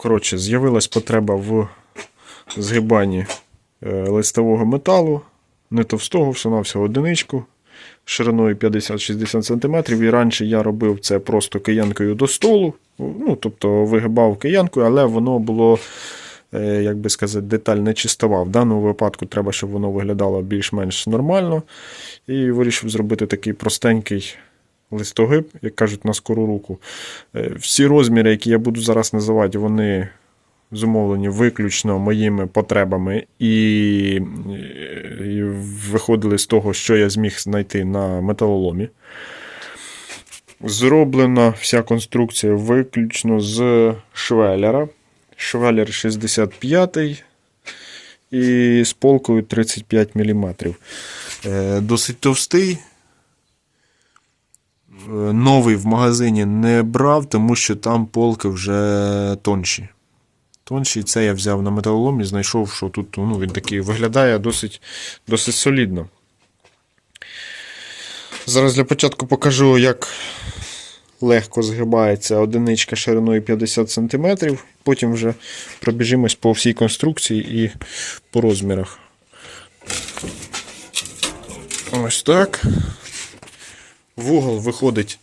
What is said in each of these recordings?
Коротше, з'явилась потреба в згибанні е, листового металу, не товстого, всього-навсього одиничку, шириною 50-60 см. І раніше я робив це просто киянкою до столу. Ну, тобто вигибав киянкою, але воно було, е, як би сказати, деталь не чистова. В даному випадку треба, щоб воно виглядало більш-менш нормально. І вирішив зробити такий простенький листогиб, як кажуть, на скору руку. Е, Всі розміри, які я буду зараз називати, вони зумовлені виключно моїми потребами і, виходили з того, що я зміг знайти на металоломі. Зроблена вся конструкція виключно з швеллера. Швеллер 65 і з полкою 35 мм. Е, Досить товстий. Е, Новий в магазині не брав, тому що там полки вже тонші. Тонші, це я взяв на металоломі, знайшов, що тут ну, він такий виглядає досить, досить солідно. Зараз для початку покажу, як легко згибається одиничка шириною 50 см. Потім вже пробіжимось по всій конструкції і по розмірах. Ось так. Вугол виходить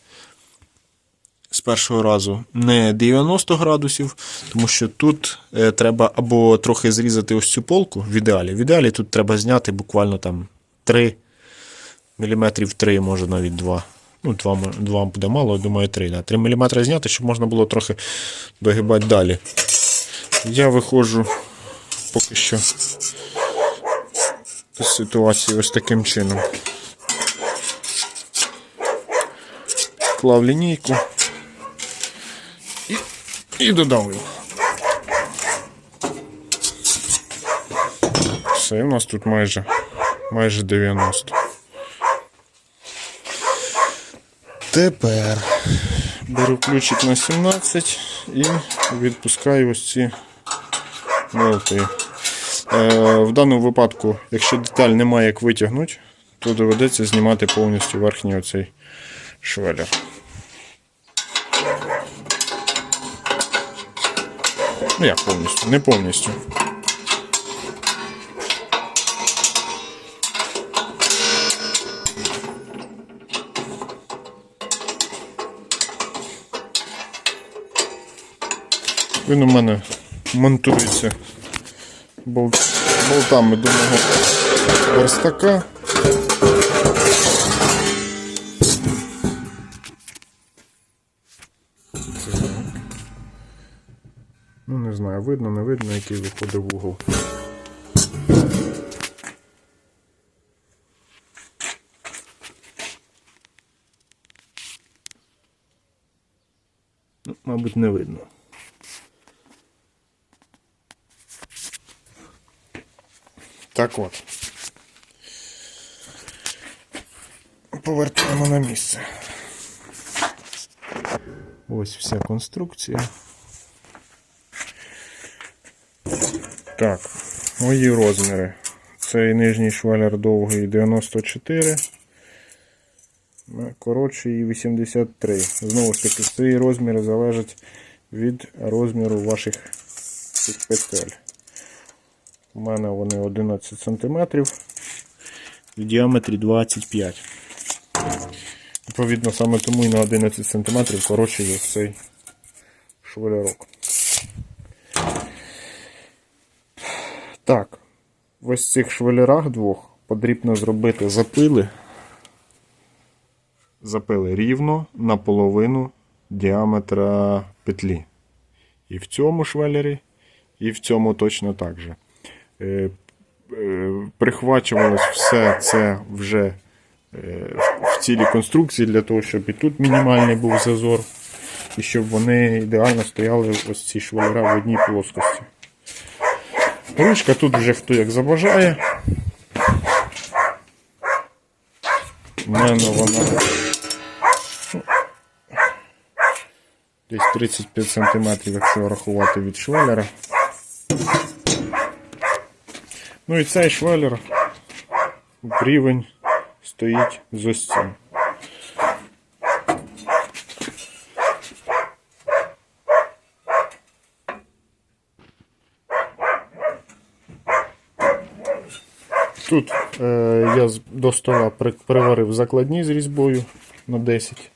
з першого разу не 90 градусів, тому що тут е, треба або трохи зрізати ось цю полку в ідеалі. В ідеалі тут треба зняти буквально там 3 мм 3, може навіть 2. Ну, 2, м- 2 буде мало, думаю, 3. Да. 3 мм зняти, щоб можна було трохи догибати далі. Я виходжу поки що з ситуації ось таким чином. Клав лінійку і, і додав. Все, у нас тут майже, майже 90. Тепер беру ключик на 17 і відпускаю ось ці болти. Е, в даному випадку, якщо деталь немає як витягнути, то доведеться знімати повністю верхній оцей швелер. Ну як повністю? Не повністю. Він у мене монтується болт- болтами до мого верстака. Ну, не знаю, видно, не видно, який виходить вугол. Ну, мабуть, не видно. Так от. Повертаємо на місце. Ось вся конструкція. Так, мої розміри. Цей нижній швалер довгий 94. Коротший 83. Знову ж таки, ці розміри залежать від розміру ваших цих петель. У мене вони 11 см в діаметрі 25 Відповідно, саме тому і на 11 см коротший ось цей швалерок. Так, в ось цих швелерах двох потрібно зробити запили. Запили рівно наполовину діаметра петлі. І в цьому швелері, і в цьому точно так же. Е, е, Прихвачувалось все це вже е, в цілій конструкції для того, щоб і тут мінімальний був зазор, і щоб вони ідеально стояли ось ці швелера в одній плоскості. Ручка тут вже хто як забажає. У мене вона десь 35 см, якщо рахувати від швелера. Ну і цей швелер в рівень стоїть з ось цим. Тут е, я до стола приварив закладні з різьбою на 10.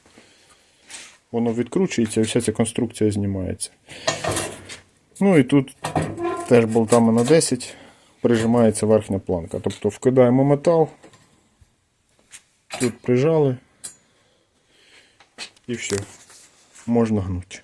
Воно відкручується і вся ця конструкція знімається. Ну і тут теж болтами на 10 прижимається верхня планка. Тобто вкидаємо метал, тут прижали і все. Можна гнути.